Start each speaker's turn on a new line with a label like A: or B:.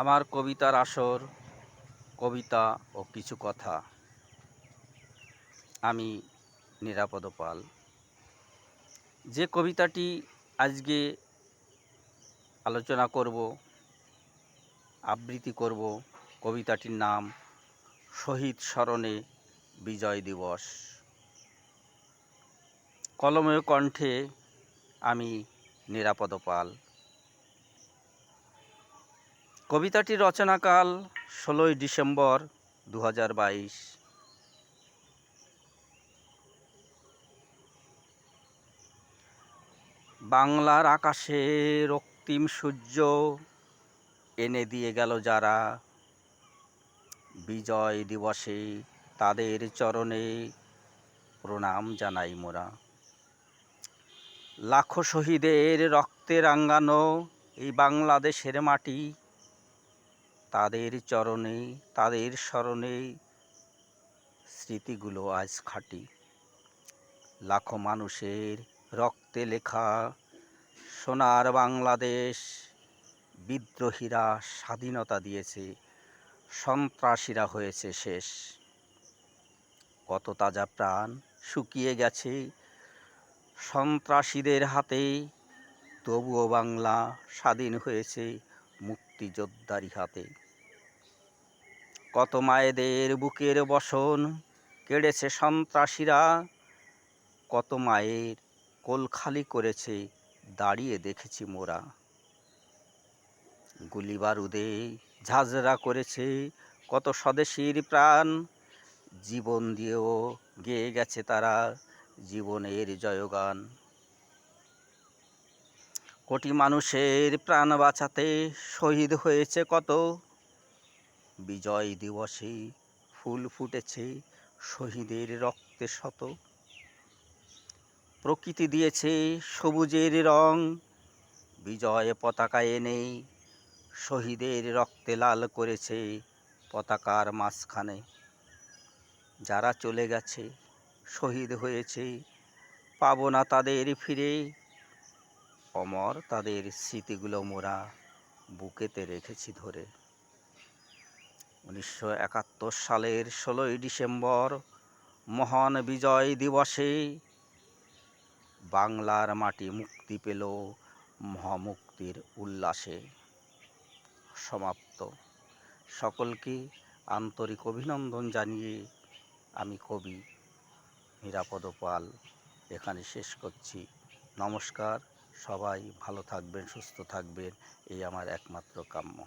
A: আমার কবিতার আসর, কবিতা ও কিছু কথা। আমি নিরাপদ পাল। যে কবিতাটি আজকে আলোচনা করব, আবৃত্তি করব, কবিতাটির নাম শহীদ স্মরণে বিজয় দিবস। কলমের কণ্ঠে আমি নিরাপদ পাল। কবিতাটির রচনাকাল ষোলোই ডিসেম্বর দু হাজার বাইশ। বাংলার আকাশে রক্তিম সূর্য এনে দিয়ে গেল যারা। বিজয় দিবসে তাদের চরণে প্রণাম জানাই মোরা। লাখো শহীদের রক্তে রাঙ্গানো এই বাংলাদেশের মাটি তাদের চরণে তাদের স্মরণে স্মৃতিগুলো আজ খাটি। লাখো মানুষের রক্তে লেখা সোনার বাংলাদেশ, বিদ্রোহীরা স্বাধীনতা দিয়েছে, সন্ত্রাসীরা হয়েছে শেষ। কত তাজা প্রাণ শুকিয়ে গেছে সন্ত্রাসীদের হাতে, তবুও বাংলা স্বাধীন হয়েছে মুক্তিযোদ্ধারই হাতে। কত মায়েদের বুকের বসন কেড়েছে সন্ত্রাসীরা। কত মায়ের কোল খালি করেছে, দাঁড়িয়ে দেখেছি মোরা। গুলি বারুদে ঝাঁঝরা করেছে কত স্বদেশীর প্রাণ। জীবন দিয়েও গেয়ে গেছে তারা জীবনের জয়গান। কোটি মানুষের প্রাণ বাঁচাতে শহীদ হয়েছে কত। বিজয় দিবসে ফুল ফুটেছে শহীদের রক্তে শত। প্রকৃতি দিয়েছে সবুজের রং, বিজয় পতাকা এনে শহীদের রক্তে লাল করেছে পতাকার মাঝখানে। যারা চলে গেছে, শহীদ হয়েছে, পাবো না তাদের ফিরে। অমর তাদের স্মৃতিগুলো মোরা বুকেতে রেখেছি ধরে। উনিশশো একাত্তর সালের ষোলোই ডিসেম্বর মহান বিজয় দিবসে বাংলার মাটি মুক্তি পেল মহামুক্তির উল্লাসে। সমাপ্ত। সকলকে আন্তরিক অভিনন্দন জানিয়ে আমি কবি নিরাপদ পাল এখানে শেষ করছি। নমস্কার, সবাই ভালো থাকবেন, সুস্থ থাকবেন, এই আমার একমাত্র কাম্য।